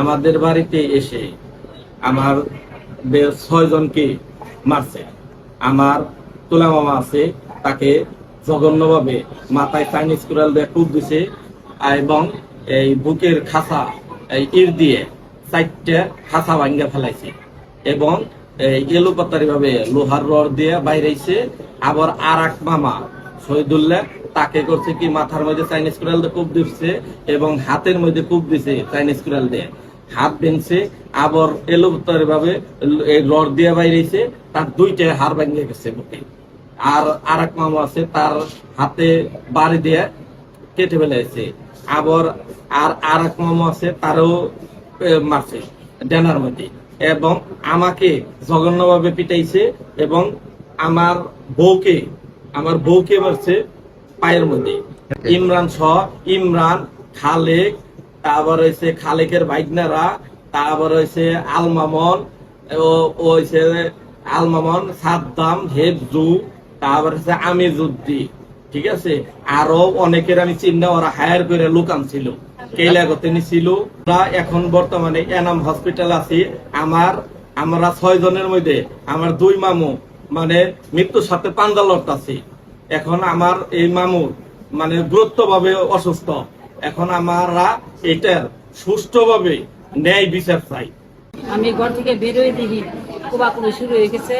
আমাদের বাড়িতে এসে আমার ছয় জনকে মারছে। আমার তোলা মামা আছে, তাকে জঘন্যভাবে মাথায় চাইনিজ কুড়াল দিয়ে দিছে এবং এই বুকের খাসা এই ইট দিয়ে চারটে খাসা ভাঙ্গা ফেলাইছে এবং এই এলোপাতারি ভাবে লোহার রড দিয়ে বাইরেছে। আবার আর এক মামা শহীদুল্লাহ, তাকে করছে কি মাথার মধ্যে চাইনিজ কুড়াল দিয়ে কূপ দিচ্ছে এবং হাতের মধ্যে কূপ দিছে চাইনিজ কুড়াল দিয়ে। হাত ভেঙছে, আবার এলোপাতারি ভাবে রড দিয়ে বাইরেছে, তার দুইটা হাড় ভেঙে গেছে বুকে। আর আর এক মামা আছে, তার হাতে বাড়ি দিয়ে কেটে ফেলেছে আবার আর আর এক মামা আছে, তারও মারছে, ডেনার মধ্যে। এবং আমাকে জঘন্যভাবে পিটাইছে এবং আমার বউকে আমার বউকে মারছে পায়ের মধ্যে। ইমরান সহ ইমরান, খালেক তারপর হয়েছে খালেকের বাইকনারা, তারপর হয়েছে আলমামন, ও আলমামন, সাদ্দাম হেবজু তারপর হচ্ছে আমিজুদ্দি ঠিক আছে? আরও অনেকের আমি চিন্তা ওরা হায়ার করে লুকান ছিল। কেলাগতে ছিল? এখন বর্তমানে এনাম হসপিটাল আছি। আমার, আমরা ছয় জনের মধ্যে, আমার দুই মামু মানে মৃত্যুর সাথে পাঞ্জা লড়তাছি। এখন আমার এই মামুর মানে গুরুত্বভাবে অসুস্থ। এখন আমরা এটার সুষ্ঠুভাবে ন্যায় বিচার চাই। আমি ঘর থেকে বেরোয় দেখি, কুবাকুবি শুরু হয়ে গেছে।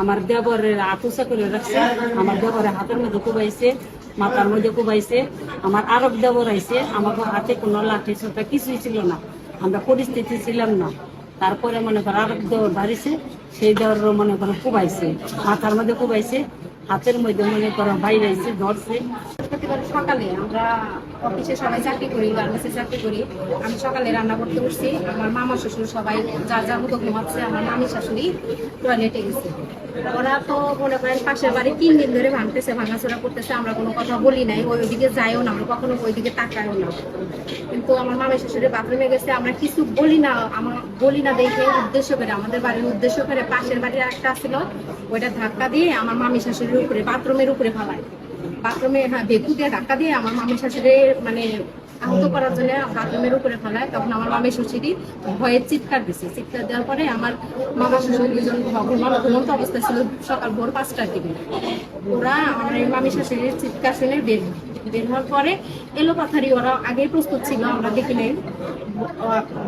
আমার দেবরের আতুসা করে রাখছে, আমার দেবরের হাতের মধ্যে কুবাইছে, মাথার মধ্যে কুবাইছে, আমার আরব দেবর আইছে, আমাকে হাতে কোনো লাঠি ছোটা কিছুই ছিল না। আমরা পরিস্থিতি ছিলাম না। তারপরে মনে করো আরব দেবর বাড়িছে, সেই দেওয়ার মনে করো কুবাইছে, মাথার মধ্যে কুবাইছে, হাতের মধ্যে মনে করো বাইরে আইছে, ধরছে। সকালে আমরা অফিসে সবাই চাকরি করি গার্মেন্টসে চাকরি করি। আমি সকালে রান্না করতে উঠছি, আমার মামা শ্বশুর সবাই যার যার মতো ঘুমাচ্ছে আমার মামি শাশুড়ি টয়লেটে গেছে। ওরা তো মনে করেন পাশের বাড়ি তিন দিন ধরে ভাঙতেছে, ভাঙাচোরা করতেছে, আমরা কোনো কথা বলি নাই, ওই ওইদিকে যাইও না, আমরা কখনো ওইদিকে তাকাইও না। কিন্তু আমার মামি শাশুড়ি বাথরুমে গেছে, আমরা কিছু বলি না, আমার বলি না দেখে উদ্দেশ্য করে, আমাদের বাড়ির উদ্দেশ্য করে পাশের বাড়ির একটা ছিল, ওইটা ধাক্কা দিয়ে আমার মামি শাশুড়ির উপরে বাথরুমের উপরে ফালায়। বাথরুমে হ্যাঁ বেকু দিয়ে ধাক্কা দিয়ে আমার মামি শাশুড়ি মানে আহত করার জন্য বাথরুমের উপরে ফেলায় তখন আমার মামি শাশুড়ি ভয়ে চিৎকার দিছে চিৎকার দেওয়ার পরে আমার মামা শ্বশুর দুজন ঘুমানো ঘুমন্ত অবস্থায় ছিল সকাল ভোর পাঁচটার দিকে ওরা আমার মামি শাশুড়ির চিৎকার শুনে বের। বের হওয়ার পরে এলো পাথারি, ওরা আগেই প্রস্তুত ছিল, আমরা দেখি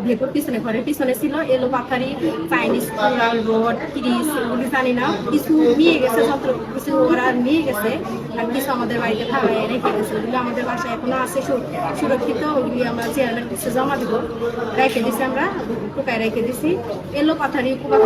ভেতর, পিছনে, ঘরের পিছনে ছিল, এলো পাথারি, চাইনিজ কুড়াল রড কিরিস, এগুলি জানি না। কিছু নিয়ে গেছে যন্ত্র কিছু ওরা নিয়ে গেছে, আর কিছু আমাদের বাড়িতে খাওয়াই রেখে গেছে ওগুলো আমাদের বাসায় এখনও আছে সুরক্ষিত, ওগুলি আমরা চেয়ারম্যান কিছু জমা দিব। রেখে দিছি আমরা টোকায় রেখে দিছি। এলো পাথারি কুবা